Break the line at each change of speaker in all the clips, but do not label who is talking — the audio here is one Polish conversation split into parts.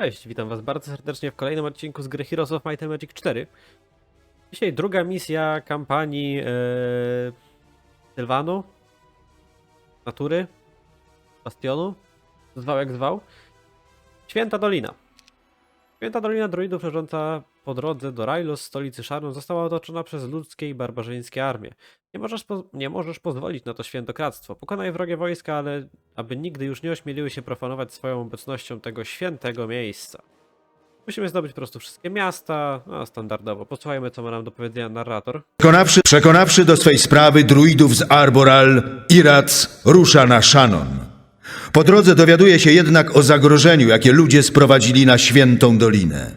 Cześć, witam was bardzo serdecznie w kolejnym odcinku z gry Heroes of Might and Magic 4. Dzisiaj druga misja kampanii e, Sylwanu, Natury, Bastionu, zwał jak zwał. Święta Dolina. Święta Dolina druidów leżąca po drodze do Railos, stolicy Szarnu, została otoczona przez ludzkie i barbarzyńskie armie. Nie możesz, nie możesz pozwolić na to świętokradztwo. Pokonaj wrogie wojska, ale aby nigdy już nie ośmieliły się profanować swoją obecnością tego świętego miejsca. Musimy zdobyć po prostu wszystkie miasta, no standardowo. Posłuchajmy, co ma nam do powiedzenia narrator.
Przekonawszy, przekonawszy do swej sprawy druidów z Arboral, Irac rusza na Shannon. Po drodze dowiaduje się jednak o zagrożeniu, jakie ludzie sprowadzili na Świętą Dolinę.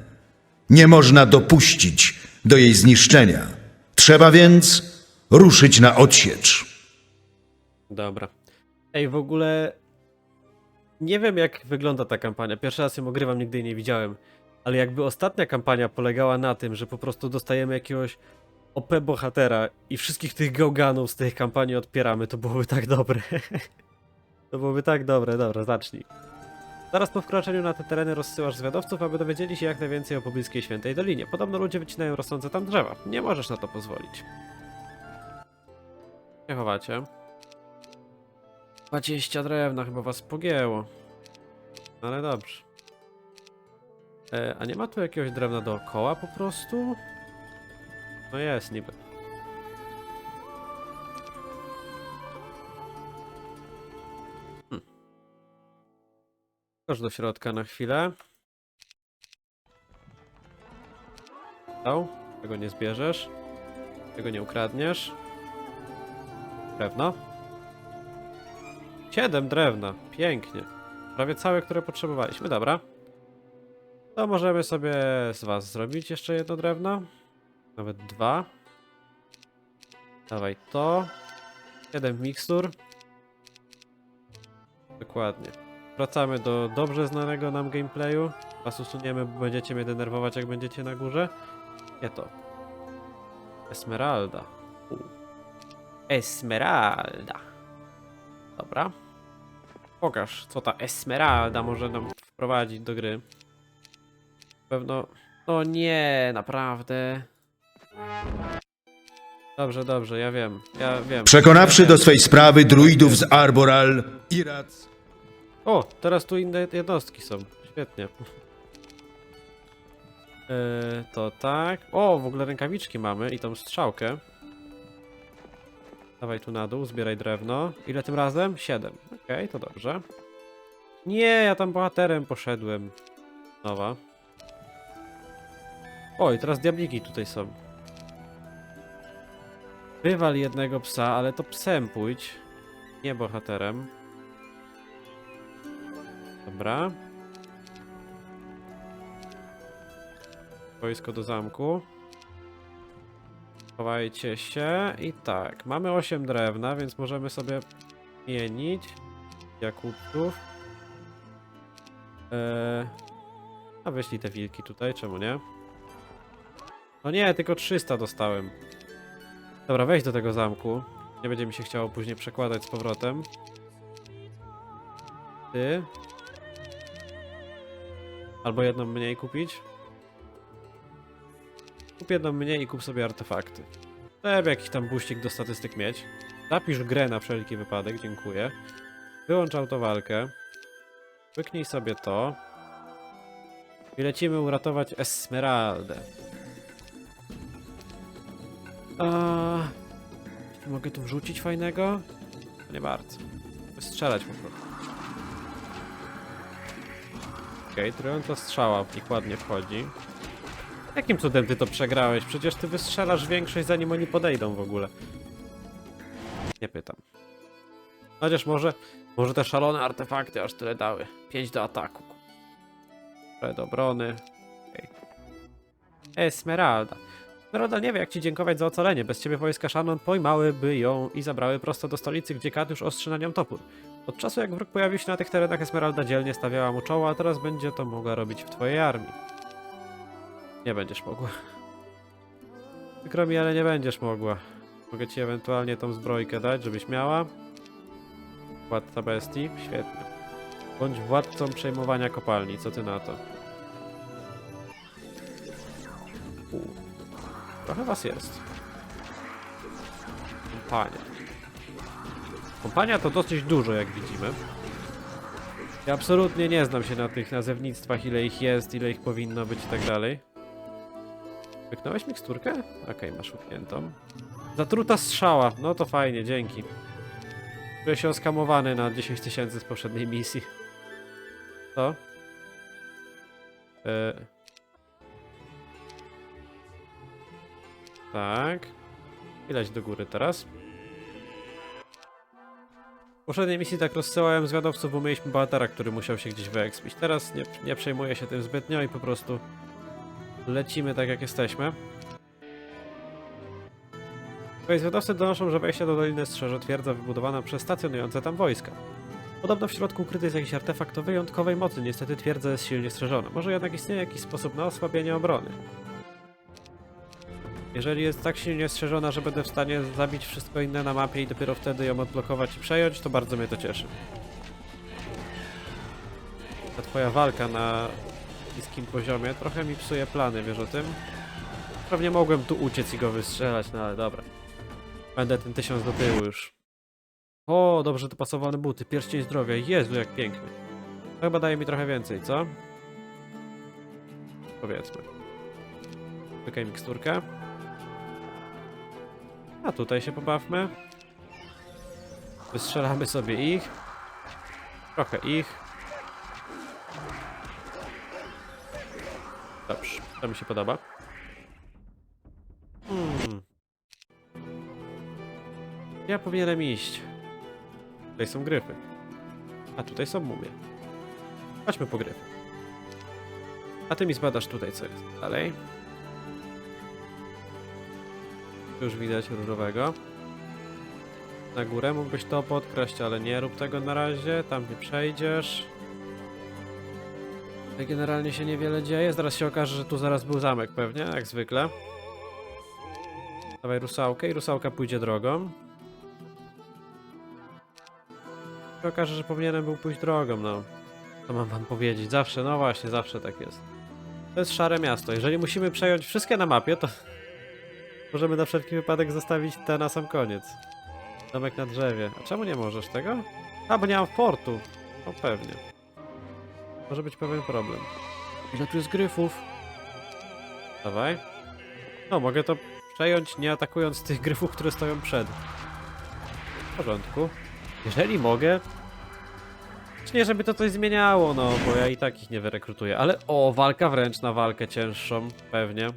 Nie można dopuścić do jej zniszczenia. Trzeba więc ruszyć na odsiecz.
Dobra. Ej, w ogóle nie wiem jak wygląda ta kampania. Pierwszy raz ją ogrywam, nigdy jej nie widziałem. Ale jakby ostatnia kampania polegała na tym, że po prostu dostajemy jakiegoś OP bohatera i wszystkich tych gałganów z tej kampanii odpieramy, to byłoby tak dobre. to byłoby tak dobre, dobra, zacznij. Zaraz po wkroczeniu na te tereny rozsyłasz zwiadowców, aby dowiedzieli się jak najwięcej o pobliskiej Świętej Dolinie. Podobno ludzie wycinają rosnące tam drzewa. Nie możesz na to pozwolić. Nie chowacie. 20 drewna chyba was pogięło. Ale dobrze. E, a nie ma tu jakiegoś drewna dookoła po prostu? No jest niby. Chodź do środka na chwilę. Dał? Tego nie zbierzesz. Tego nie ukradniesz. Drewno? Siedem drewna. Pięknie. Prawie całe, które potrzebowaliśmy. Dobra. To możemy sobie z was zrobić jeszcze jedno drewno. Nawet dwa. Dawaj to. Siedem mikstur. Dokładnie. Wracamy do dobrze znanego nam gameplayu. Was usuniemy, bo będziecie mnie denerwować, jak będziecie na górze. Nie to. Esmeralda. U. Esmeralda. Dobra. Pokaż, co ta Esmeralda może nam wprowadzić do gry. Pewno... O nie, naprawdę. Dobrze, dobrze, ja wiem. Ja wiem.
Przekonawszy do swej sprawy druidów z Arboral, Irac
O, teraz tu inne jednostki są. Świetnie. Yy, to tak. O, w ogóle rękawiczki mamy i tą strzałkę. Dawaj tu na dół, zbieraj drewno. Ile tym razem? Siedem. Okej, to dobrze. Nie, ja tam bohaterem poszedłem. Nowa. Oj, teraz diabliki tutaj są. Wywal jednego psa, ale to psem pójdź. Nie bohaterem. Dobra. Wojsko do zamku. Chowajcie się. I tak, mamy 8 drewna, więc możemy sobie mienić. Jakubków. Eee, a wyślij te wilki tutaj, czemu nie? No nie, tylko 300 dostałem. Dobra, wejdź do tego zamku. Nie będzie mi się chciało później przekładać z powrotem. Ty. Albo jedną mniej kupić. Kup jedną mniej i kup sobie artefakty. Żeby jakiś tam buścik do statystyk mieć. Zapisz grę na wszelki wypadek, dziękuję. Wyłącz autowalkę. Wyknij sobie to. I lecimy uratować Esmeraldę. A... Mogę tu wrzucić fajnego? Nie bardzo. Strzelać po prostu. Okej, okay, trująca strzała w nich ładnie wchodzi. Jakim cudem ty to przegrałeś? Przecież ty wystrzelasz większość zanim oni podejdą w ogóle. Nie pytam. Chociaż może, może te szalone artefakty aż tyle dały. 5 do ataku. 4 do obrony. Okay. Esmeralda. Esmeralda nie wie jak ci dziękować za ocalenie. Bez ciebie wojska Shannon pojmałyby ją i zabrały prosto do stolicy, gdzie Kat już ostrzy na nią topór. Od czasu jak wróg pojawił się na tych terenach Esmeralda dzielnie stawiała mu czoła, a teraz będzie to mogła robić w twojej armii. Nie będziesz mogła. Przykro mi, ale nie będziesz mogła. Mogę ci ewentualnie tą zbrojkę dać, żebyś miała. Władca bestii? Świetnie. Bądź władcą przejmowania kopalni, co ty na to? U. Trochę was jest. Panie. Kompania to dosyć dużo, jak widzimy. Ja absolutnie nie znam się na tych nazewnictwach, ile ich jest, ile ich powinno być i tak dalej. Wyknąłeś miksturkę? Okej, masz łykniętą. Zatruta strzała, no to fajnie, dzięki. Czuję się oskamowany na 10 tysięcy z poprzedniej misji. Co? E... Tak. Leć do góry teraz. Poprzedniej misji tak rozsyłałem zwiadowców, bo mieliśmy bohatera, który musiał się gdzieś wyekspić. Teraz nie, nie przejmuję się tym zbytnio i po prostu lecimy tak jak jesteśmy. Twoi zwiadowcy donoszą, że wejście do Doliny strzeże twierdza wybudowana przez stacjonujące tam wojska. Podobno w środku ukryty jest jakiś artefakt o wyjątkowej mocy, niestety twierdza jest silnie strzeżona. Może jednak istnieje jakiś sposób na osłabienie obrony. Jeżeli jest tak silnie strzeżona, że będę w stanie zabić wszystko inne na mapie i dopiero wtedy ją odblokować i przejąć, to bardzo mnie to cieszy. Ta twoja walka na niskim poziomie trochę mi psuje plany, wiesz o tym? Pewnie mogłem tu uciec i go wystrzelać, no ale dobra. Będę ten tysiąc do tyłu już. O, dobrze dopasowane buty, pierścień zdrowia, Jezu jak piękny. To chyba daje mi trochę więcej, co? Powiedzmy. Czekaj miksturkę. A tutaj się pobawmy. Wystrzelamy sobie ich. Trochę ich. Dobrze, to mi się podoba. Hmm. Ja powinienem iść. Tutaj są gryfy. A tutaj są mumie. Chodźmy po gryfy. A ty mi zbadasz tutaj co jest. Dalej. Już widać różowego. Na górę mógłbyś to podkraść, ale nie rób tego na razie. Tam nie przejdziesz. Generalnie się niewiele dzieje. Zaraz się okaże, że tu zaraz był zamek pewnie, jak zwykle. Dawaj rusałkę i rusałka pójdzie drogą. się okaże, że powinienem był pójść drogą, no. Co mam wam powiedzieć? Zawsze, no właśnie, zawsze tak jest. To jest szare miasto. Jeżeli musimy przejąć wszystkie na mapie, to możemy na wszelki wypadek zostawić te na sam koniec. Domek na drzewie. A czemu nie możesz tego? A, bo nie mam portu. No pewnie. Może być pewien problem. Ile tu jest gryfów? Dawaj. No, mogę to przejąć nie atakując tych gryfów, które stoją przed. W porządku. Jeżeli mogę. Czy nie, żeby to coś zmieniało, no, bo ja i tak ich nie wyrekrutuję. Ale o, walka wręcz na walkę cięższą. Pewnie.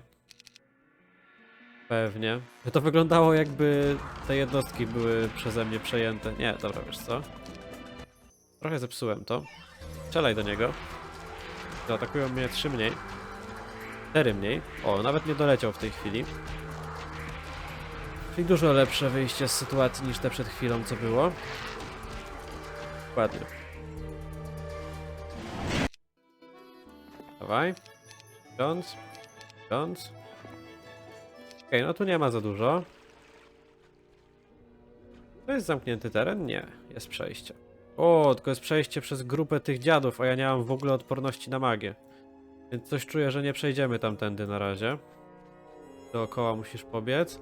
Pewnie. To wyglądało jakby te jednostki były przeze mnie przejęte. Nie, dobra, wiesz co? Trochę zepsułem to. Strzelaj do niego. Zaatakują mnie trzy mniej. Cztery mniej. O, nawet nie doleciał w tej chwili. Czyli dużo lepsze wyjście z sytuacji niż te przed chwilą, co było. Dokładnie. Dawaj. Ksiądz. Ksiądz. Okej, no tu nie ma za dużo. To jest zamknięty teren? Nie, jest przejście. O, tylko jest przejście przez grupę tych dziadów, a ja nie mam w ogóle odporności na magię. Więc coś czuję, że nie przejdziemy tamtędy na razie. Dookoła musisz pobiec.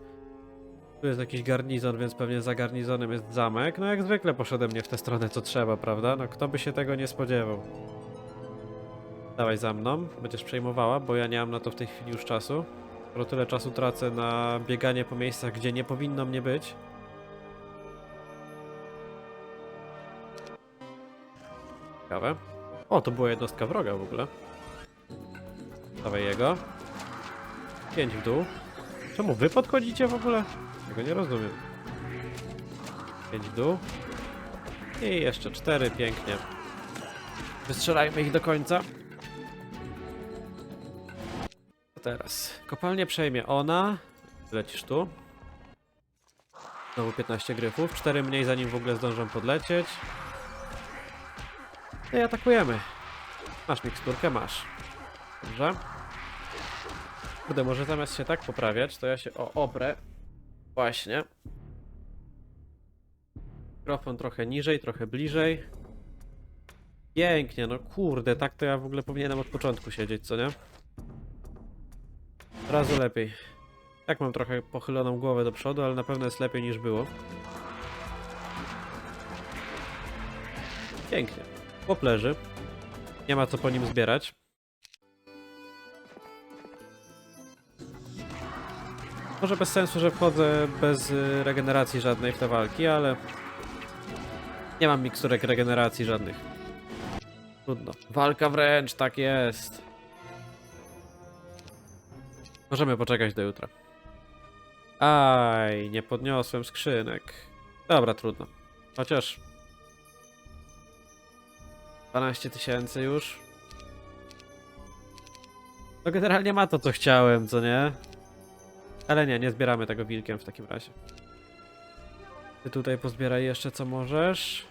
Tu jest jakiś garnizon, więc pewnie za garnizonem jest zamek. No jak zwykle poszedłem nie w tę stronę, co trzeba, prawda? No kto by się tego nie spodziewał. Dawaj za mną, będziesz przejmowała, bo ja nie mam na to w tej chwili już czasu. Skoro tyle czasu tracę na bieganie po miejscach, gdzie nie powinno mnie być. Ciekawe. O, to była jednostka wroga w ogóle. Dawaj jego. Pięć w dół. Czemu wy podchodzicie w ogóle? Tego nie rozumiem. Pięć w dół. I jeszcze cztery, pięknie. Wystrzelajmy ich do końca. Teraz? Kopalnię przejmie ona. Lecisz tu. Znowu 15 gryfów. 4 mniej zanim w ogóle zdążą podlecieć. No i atakujemy. Masz miksturkę? Masz. Dobrze. Kurde, może zamiast się tak poprawiać, to ja się o oprę. Właśnie. Mikrofon trochę niżej, trochę bliżej. Pięknie, no kurde, tak to ja w ogóle powinienem od początku siedzieć, co nie? Razu lepiej. Tak mam trochę pochyloną głowę do przodu, ale na pewno jest lepiej niż było. Pięknie. Chłop leży. Nie ma co po nim zbierać. Może bez sensu, że wchodzę bez y, regeneracji żadnej w te walki, ale nie mam miksturek regeneracji żadnych. Trudno. Walka wręcz, tak jest. Możemy poczekać do jutra. Aj, nie podniosłem skrzynek. Dobra, trudno. Chociaż 12 tysięcy już. No generalnie ma to, co chciałem, co nie? Ale nie, nie zbieramy tego wilkiem w takim razie. Ty tutaj pozbieraj jeszcze co możesz.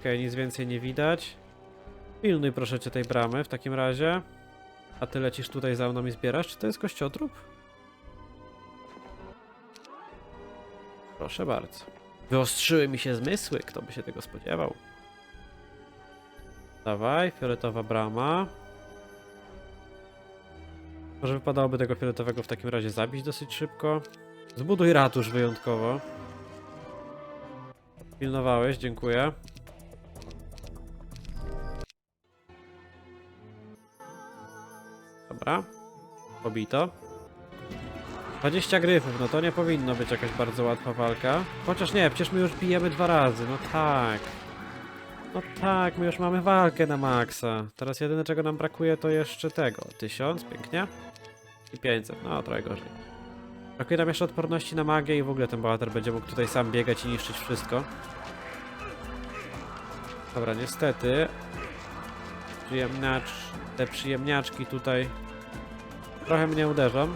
Okej, nic więcej nie widać. Pilnuj proszę cię tej bramy w takim razie. A ty lecisz tutaj za mną i zbierasz? Czy to jest kościotrup? Proszę bardzo. Wyostrzyły mi się zmysły, kto by się tego spodziewał. Dawaj, fioletowa brama. Może wypadałoby tego fioletowego w takim razie zabić dosyć szybko. Zbuduj ratusz wyjątkowo. Pilnowałeś, dziękuję. Dobra. Pobito. 20 gryfów, no to nie powinno być jakaś bardzo łatwa walka. Chociaż nie, przecież my już bijemy dwa razy, no tak. No tak, my już mamy walkę na maksa. Teraz jedyne czego nam brakuje to jeszcze tego. 1000, pięknie. I 500, no trochę gorzej. Brakuje nam jeszcze odporności na magię i w ogóle ten bohater będzie mógł tutaj sam biegać i niszczyć wszystko. Dobra, niestety. Przyjemniacz... Te przyjemniaczki tutaj trochę mnie uderzą.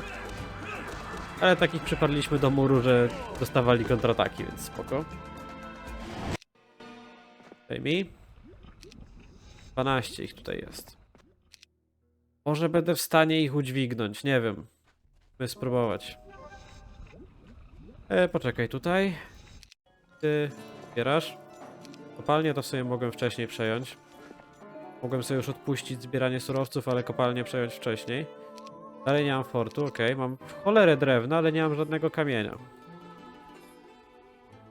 Ale takich przypadliśmy do muru, że dostawali kontrataki, więc spoko. Daj mi. 12 ich tutaj jest. Może będę w stanie ich udźwignąć, nie wiem. By spróbować. E, poczekaj tutaj. Ty zbierasz? Kopalnię to sobie mogłem wcześniej przejąć. Mogłem sobie już odpuścić zbieranie surowców, ale kopalnię przejąć wcześniej. Dalej nie mam fortu, okej. Mam w cholerę drewna, ale nie mam żadnego kamienia.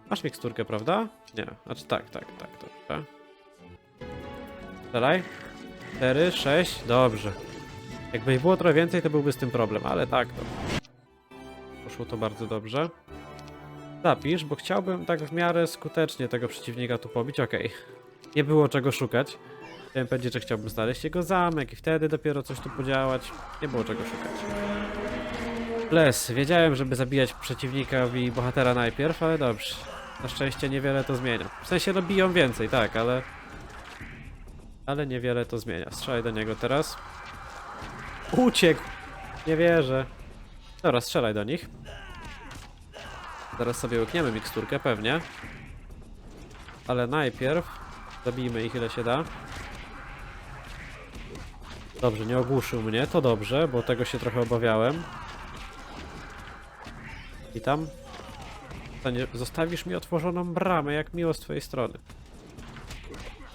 Masz miksturkę, prawda? Nie. Znaczy tak, tak, tak, dobrze. Dalej. 4, 6, dobrze. Jakby było trochę więcej, to byłby z tym problem, ale tak, to. Poszło to bardzo dobrze. Zapisz, bo chciałbym tak w miarę skutecznie tego przeciwnika tu pobić. Okej. Nie było czego szukać. Chciałem że chciałbym znaleźć jego zamek i wtedy dopiero coś tu podziałać. Nie było czego szukać. Les. Wiedziałem, żeby zabijać przeciwnika i bohatera najpierw, ale dobrze. Na szczęście niewiele to zmienia. W sensie no biją więcej, tak, ale... Ale niewiele to zmienia. Strzelaj do niego teraz. Uciekł! Nie wierzę. Dobra, strzelaj do nich. Zaraz sobie łykniemy miksturkę, pewnie. Ale najpierw zabijmy ich ile się da. Dobrze, nie ogłuszył mnie, to dobrze, bo tego się trochę obawiałem. I tam. Zostanie- Zostawisz mi otworzoną bramę, jak miło z twojej strony.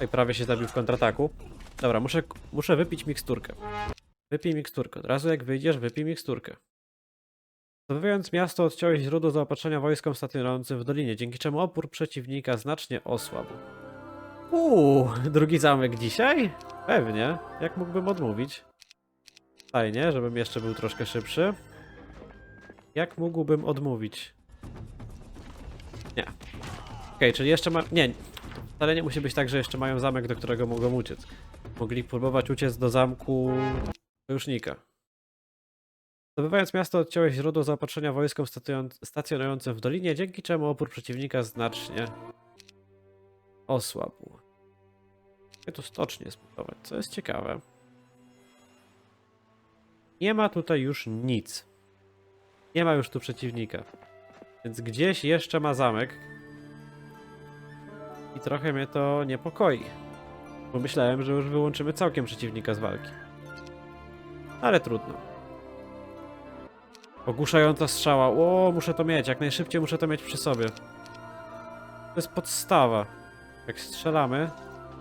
Oj, prawie się zabił w kontrataku. Dobra, muszę, muszę wypić miksturkę. Wypij miksturkę. Od razu jak wyjdziesz, wypij miksturkę. Zdobywając miasto, odciąłeś źródło zaopatrzenia wojskom stacjonującym w dolinie, dzięki czemu opór przeciwnika znacznie osłabł. Uuu, drugi zamek dzisiaj? Pewnie. Jak mógłbym odmówić? Fajnie, żebym jeszcze był troszkę szybszy. Jak mógłbym odmówić? Nie. Okej, czyli jeszcze ma... Nie, wcale nie musi być tak, że jeszcze mają zamek, do którego mogą uciec. Mogli próbować uciec do zamku sojusznika. Zdobywając miasto, odciąłeś źródło zaopatrzenia wojskom stacjon- stacjonującym w dolinie, dzięki czemu opór przeciwnika znacznie osłabł. Mogę tu stocznie zbudować, co jest ciekawe. Nie ma tutaj już nic. Nie ma już tu przeciwnika. Więc gdzieś jeszcze ma zamek. I trochę mnie to niepokoi. Bo myślałem, że już wyłączymy całkiem przeciwnika z walki. Ale trudno. Ogłuszająca strzała. O, muszę to mieć. Jak najszybciej muszę to mieć przy sobie. To jest podstawa. Jak strzelamy,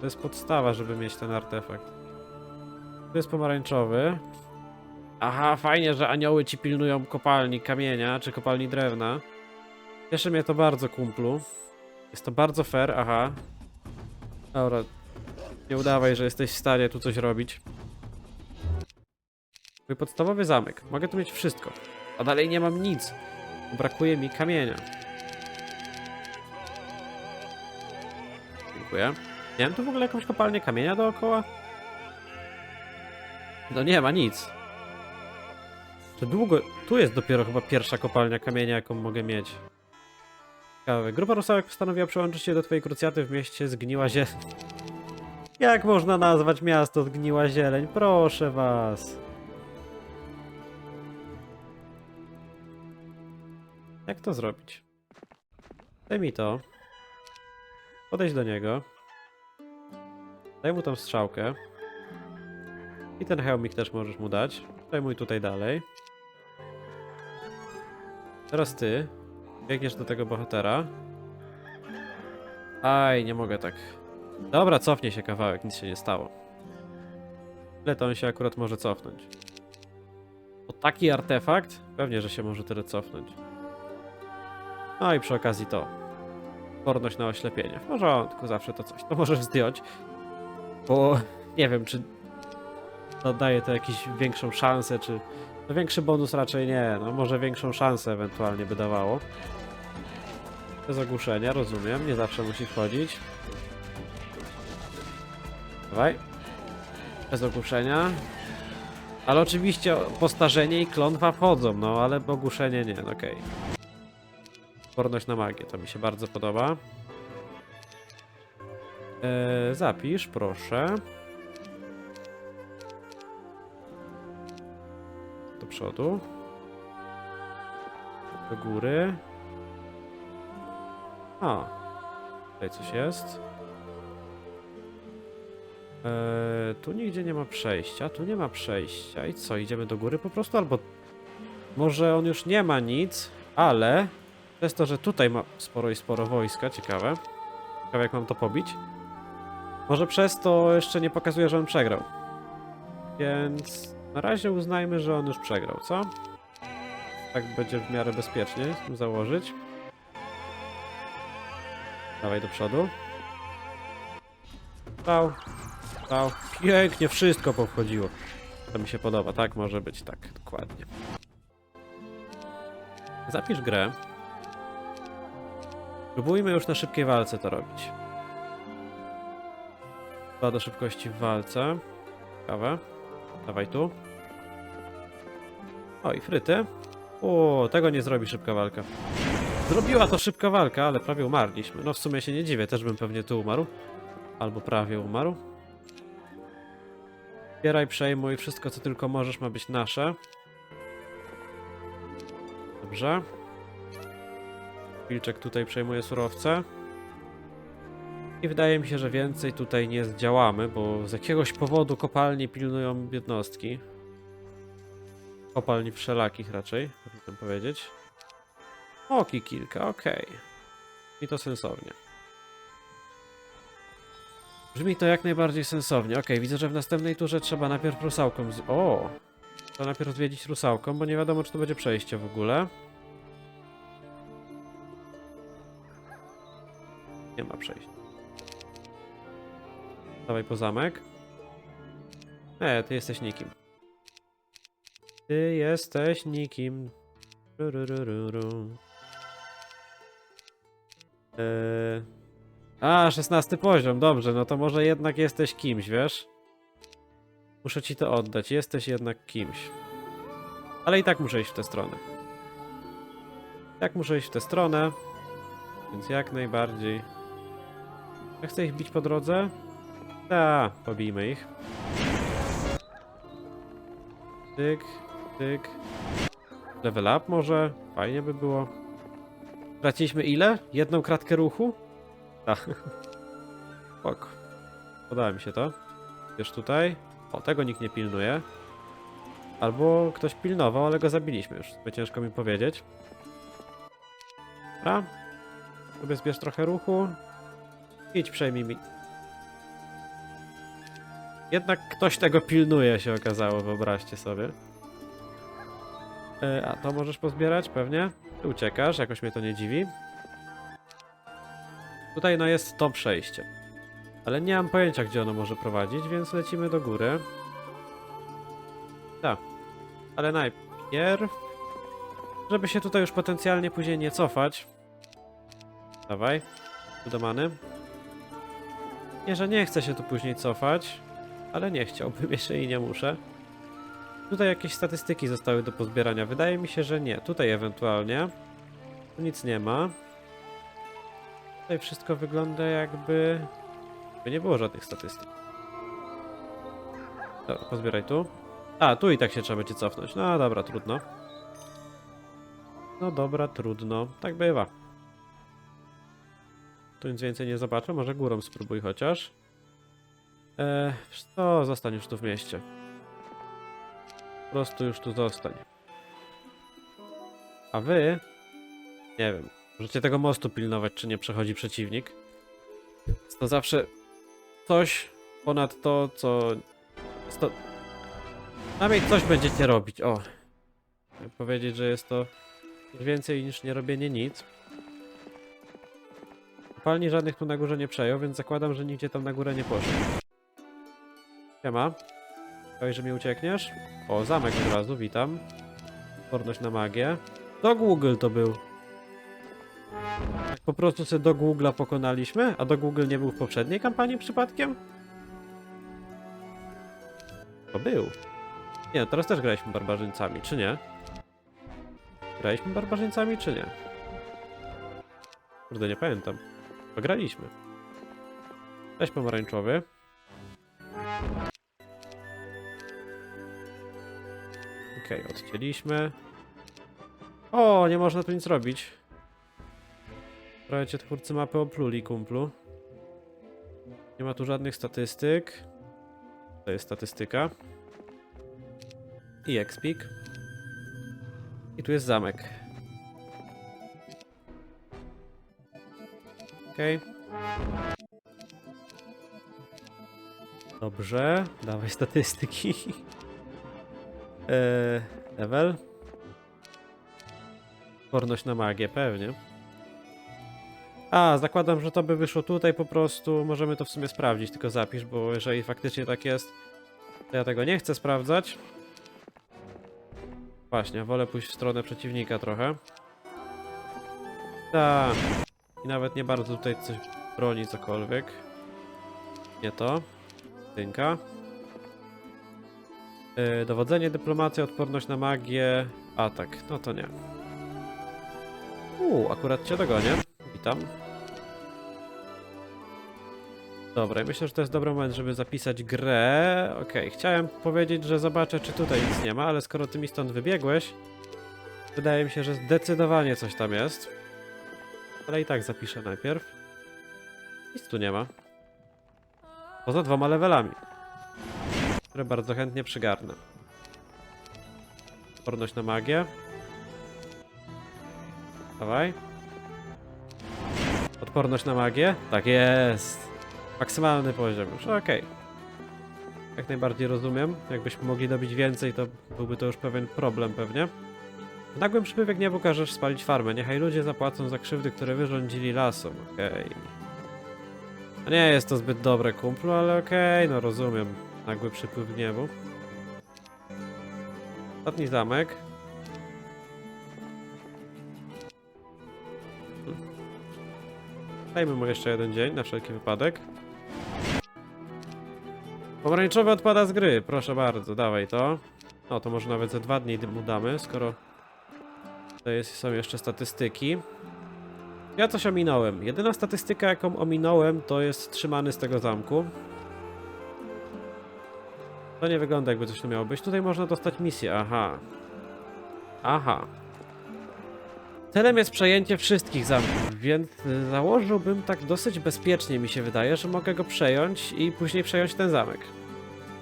to jest podstawa, żeby mieć ten artefakt. To jest pomarańczowy. Aha, fajnie, że anioły ci pilnują kopalni kamienia, czy kopalni drewna. Cieszy mnie to bardzo, kumplu. Jest to bardzo fair, aha. Dobra. Nie udawaj, że jesteś w stanie tu coś robić. Mój podstawowy zamek. Mogę tu mieć wszystko. A dalej nie mam nic. Brakuje mi kamienia. Dziękuję. Miałem tu w ogóle jakąś kopalnię kamienia dookoła? No nie ma nic. Czy długo... Tu jest dopiero chyba pierwsza kopalnia kamienia, jaką mogę mieć. Ciekawe. Grupa rusałek postanowiła przyłączyć się do twojej krucjaty w mieście Zgniła Zieleń. Jak można nazwać miasto Zgniła Zieleń? Proszę was. Jak to zrobić? Daj mi to. Podejdź do niego. Daj mu tą strzałkę. I ten hełmik też możesz mu dać. Zajmuj tutaj dalej. Teraz ty. Biegniesz do tego bohatera. Aj, nie mogę tak. Dobra, cofnie się kawałek, nic się nie stało. Ile to on się akurat może cofnąć? O taki artefakt? Pewnie, że się może tyle cofnąć. No i przy okazji to. Porność na oślepienie. W porządku, zawsze to coś. To możesz zdjąć. Bo nie wiem, czy daje to jakąś większą szansę, czy... No większy bonus raczej nie, no może większą szansę ewentualnie by dawało. Bez ogłuszenia, rozumiem, nie zawsze musi wchodzić. Dawaj. Bez ogłuszenia. Ale oczywiście postarzenie i klątwa wchodzą, no ale ogłuszenie nie, no okej. Odporność na magię, to mi się bardzo podoba. Eee, zapisz, proszę. Do przodu. Do góry. A. Tutaj coś jest. Eee, tu nigdzie nie ma przejścia, tu nie ma przejścia. I co, idziemy do góry po prostu? Albo może on już nie ma nic, ale przez to, że tutaj ma sporo i sporo wojska, ciekawe. Ciekawe jak mam to pobić. Może przez to jeszcze nie pokazuje, że on przegrał. Więc na razie uznajmy, że on już przegrał, co? Tak będzie w miarę bezpiecznie założyć. Dawaj do przodu. Stał. Stał. Pięknie, wszystko powchodziło. To mi się podoba, tak może być, tak, dokładnie. Zapisz grę. Próbujmy już na szybkiej walce to robić. Dwa do szybkości w walce. Ciekawe. Dawaj tu. O, i fryty. O, tego nie zrobi szybka walka. Zrobiła to szybka walka, ale prawie umarliśmy. No w sumie się nie dziwię, też bym pewnie tu umarł. Albo prawie umarł. Zbieraj, przejmuj, wszystko co tylko możesz ma być nasze. Dobrze. Wilczek tutaj przejmuje surowce. I wydaje mi się, że więcej tutaj nie zdziałamy, bo z jakiegoś powodu kopalni pilnują jednostki. Kopalni wszelakich raczej, powinienem powiedzieć. Oki kilka, okej. I to sensownie. Brzmi to jak najbardziej sensownie. Okej, widzę, że w następnej turze trzeba najpierw rusałką z... O! Trzeba najpierw zwiedzić rusałką, bo nie wiadomo, czy to będzie przejście w ogóle. Nie ma przejścia. Dawaj po zamek. E, ty jesteś nikim. Ty jesteś nikim. Rurururu. Eee... A, 16 poziom, dobrze, no to może jednak jesteś kimś, wiesz? Muszę ci to oddać, jesteś jednak kimś. Ale i tak muszę iść w tę stronę. Tak muszę iść w tę stronę, więc jak najbardziej. Ja chcę ich bić po drodze? Ta, pobijmy ich. Tyk, tyk. Level up może? Fajnie by było. Traciliśmy ile? Jedną kratkę ruchu? Tak. Spoko. Podoba mi się to. Wiesz tutaj. O, tego nikt nie pilnuje. Albo ktoś pilnował, ale go zabiliśmy już. Ciężko mi powiedzieć. Dobra. Sobie zbierz trochę ruchu. Idź przejmij mi. Jednak ktoś tego pilnuje się okazało, wyobraźcie sobie. E, a to możesz pozbierać pewnie. Ty uciekasz, jakoś mnie to nie dziwi. Tutaj no jest to przejście. Ale nie mam pojęcia, gdzie ono może prowadzić, więc lecimy do góry. Tak. Ale najpierw... Żeby się tutaj już potencjalnie później nie cofać. Dawaj. Do many. Nie, że nie chcę się tu później cofać, ale nie chciałbym jeszcze i nie muszę. Tutaj jakieś statystyki zostały do pozbierania. Wydaje mi się, że nie. Tutaj ewentualnie. Tu nic nie ma. Tutaj wszystko wygląda jakby... Jakby nie było żadnych statystyk. Dobra, pozbieraj tu. A, tu i tak się trzeba będzie cofnąć. No dobra, trudno. No dobra, trudno. Tak bywa. Tu nic więcej nie zobaczę. Może górą spróbuj chociaż. Eee, co, zostań już tu w mieście. Po prostu już tu zostań. A wy... Nie wiem. Możecie tego mostu pilnować, czy nie przechodzi przeciwnik. Jest to zawsze coś ponad to, co... To... Przynajmniej coś będziecie robić, o. Chciałem powiedzieć, że jest to więcej niż nie robienie nic. Kopalni żadnych tu na górze nie przejął, więc zakładam, że nigdzie tam na górę nie poszedł. Siema. Chciałeś, że mi uciekniesz? O, zamek od razu, witam. Odporność na magię. Do Google to był. Po prostu sobie do Google'a pokonaliśmy? A do Google nie był w poprzedniej kampanii przypadkiem? To był. Nie, no teraz też graliśmy barbarzyńcami, czy nie? Graliśmy barbarzyńcami, czy nie? Kurde, nie pamiętam. To graliśmy. Cześć pomarańczowy. Okej, odcięliśmy. O, nie można tu nic robić. Trochę cię twórcy mapy opluli, kumplu. Nie ma tu żadnych statystyk. To jest statystyka. I expik. I tu jest zamek. Okej. Dobrze, dawaj statystyki. Eee, level. Porność na magię, pewnie. A, zakładam, że to by wyszło tutaj po prostu. Możemy to w sumie sprawdzić, tylko zapisz, bo jeżeli faktycznie tak jest, to ja tego nie chcę sprawdzać. Właśnie, wolę pójść w stronę przeciwnika trochę. Tak. I nawet nie bardzo tutaj coś broni cokolwiek. Nie to. Dynka. Yy, dowodzenie, dyplomacja, odporność na magię, atak. No to nie. Uuu, akurat cię dogonię. Witam. Dobra, myślę, że to jest dobry moment, żeby zapisać grę. Okej, chciałem powiedzieć, że zobaczę, czy tutaj nic nie ma, ale skoro ty mi stąd wybiegłeś, wydaje mi się, że zdecydowanie coś tam jest. Ale i tak zapiszę najpierw. Nic tu nie ma. Poza dwoma levelami które bardzo chętnie przygarnę. Odporność na magię. Dawaj. Odporność na magię? Tak jest. Maksymalny poziom już, okej. Jak najbardziej rozumiem. Jakbyśmy mogli dobić więcej, to byłby to już pewien problem pewnie. W nagłym przypływie gniewu każesz spalić farmę. Niechaj ludzie zapłacą za krzywdy, które wyrządzili lasom. Okej. A nie jest to zbyt dobre, kumplu, ale okej, no rozumiem. Nagły przypływ gniewu. Ostatni zamek. Hmm. Dajmy mu jeszcze jeden dzień, na wszelki wypadek. Pomarańczowy odpada z gry, proszę bardzo, dawaj to. No to może nawet ze dwa dni mu damy, skoro tutaj są jeszcze statystyki. Ja coś ominąłem. Jedyna statystyka, jaką ominąłem, to jest trzymany z tego zamku. To nie wygląda jakby coś tu miało być. Tutaj można dostać misję, aha. Aha. Celem jest przejęcie wszystkich zamków, więc założyłbym tak dosyć bezpiecznie mi się wydaje, że mogę go przejąć i później przejąć ten zamek.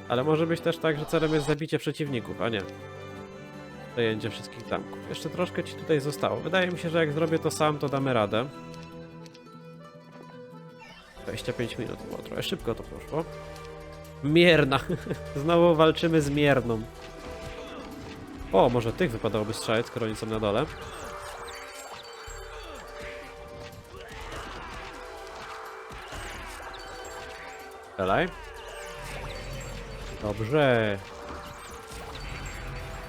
Ale może być też tak, że celem jest zabicie przeciwników, a nie. Przejęcie wszystkich zamków. Jeszcze troszkę ci tutaj zostało. Wydaje mi się, że jak zrobię to sam, to damy radę. 25 minut było, trochę szybko to poszło. Mierna. Znowu walczymy z mierną. O, może tych wypadałoby strzelać, skoro oni są na dole. Strzelaj. Dobrze.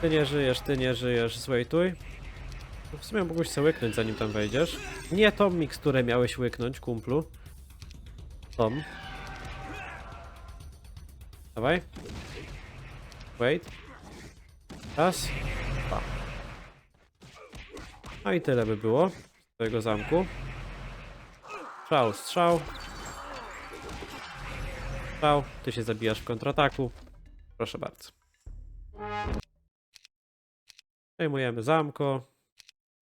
Ty nie żyjesz, ty nie żyjesz, złejtuj. No W sumie mógłbyś sobie łyknąć zanim tam wejdziesz. Nie tą miksturę miałeś łyknąć, kumplu. Tą. Dawaj. Wait. Raz. Dwa. No i tyle by było z twojego zamku. Strzał, strzał. Strzał. Ty się zabijasz w kontrataku. Proszę bardzo. Przejmujemy zamko.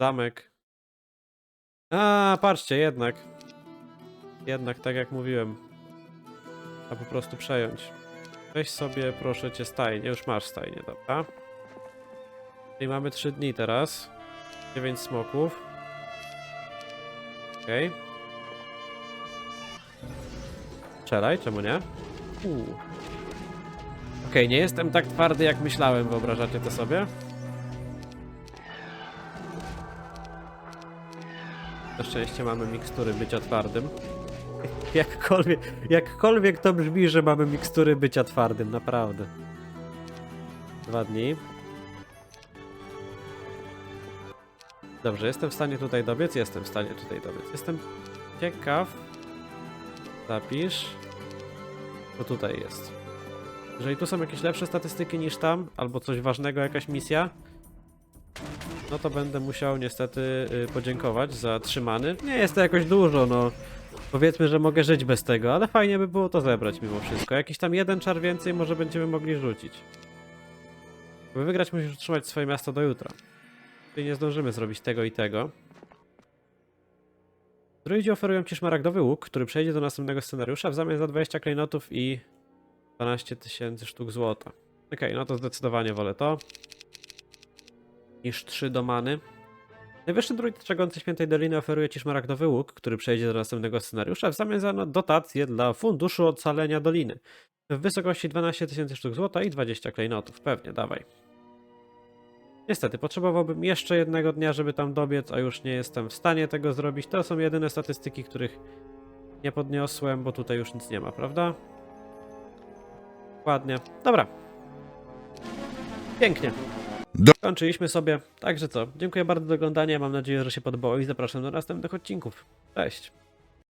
Zamek. A, patrzcie, jednak. Jednak, tak jak mówiłem. A po prostu przejąć. Weź sobie, proszę cię, stajnię. Już masz stajnię, dobra? Czyli mamy 3 dni teraz. 9 smoków. Okej. Strzelaj, czemu nie? Uuu. Okej, nie jestem tak twardy jak myślałem, wyobrażacie to sobie? Na szczęście mamy mikstury bycia twardym. Jakkolwiek, jakkolwiek to brzmi, że mamy mikstury bycia twardym, naprawdę. Dwa dni. Dobrze, jestem w stanie tutaj dobiec? Jestem w stanie tutaj dobiec. Jestem ciekaw. Zapisz. Co tutaj jest? Jeżeli tu są jakieś lepsze statystyki niż tam, albo coś ważnego, jakaś misja, no to będę musiał niestety y, podziękować za trzymany. Nie jest to jakoś dużo, no. Powiedzmy, że mogę żyć bez tego, ale fajnie by było to zebrać mimo wszystko. Jakiś tam jeden czar więcej może będziemy mogli rzucić. By wygrać musisz utrzymać swoje miasto do jutra. Czyli nie zdążymy zrobić tego i tego. Druidzi oferują ci szmaragdowy łuk, który przejdzie do następnego scenariusza w zamian za 20 klejnotów i 12 tysięcy sztuk złota. Okej, no to zdecydowanie wolę to. Niż 3 domany. Najwyższy druid czegący Świętej Doliny oferuje ci szmaragdowy łuk, który przejdzie do następnego scenariusza w zamian za no, dotację dla Funduszu Ocalenia Doliny. W wysokości 12 tysięcy sztuk złota i 20 klejnotów. Pewnie, dawaj. Niestety, potrzebowałbym jeszcze jednego dnia, żeby tam dobiec, a już nie jestem w stanie tego zrobić. To są jedyne statystyki, których nie podniosłem, bo tutaj już nic nie ma, prawda? Ładnie. Dobra. Pięknie.
Do-
Kończyliśmy sobie. Także co? Dziękuję bardzo za oglądanie. Mam nadzieję, że się podobało i zapraszam do następnych odcinków. Cześć.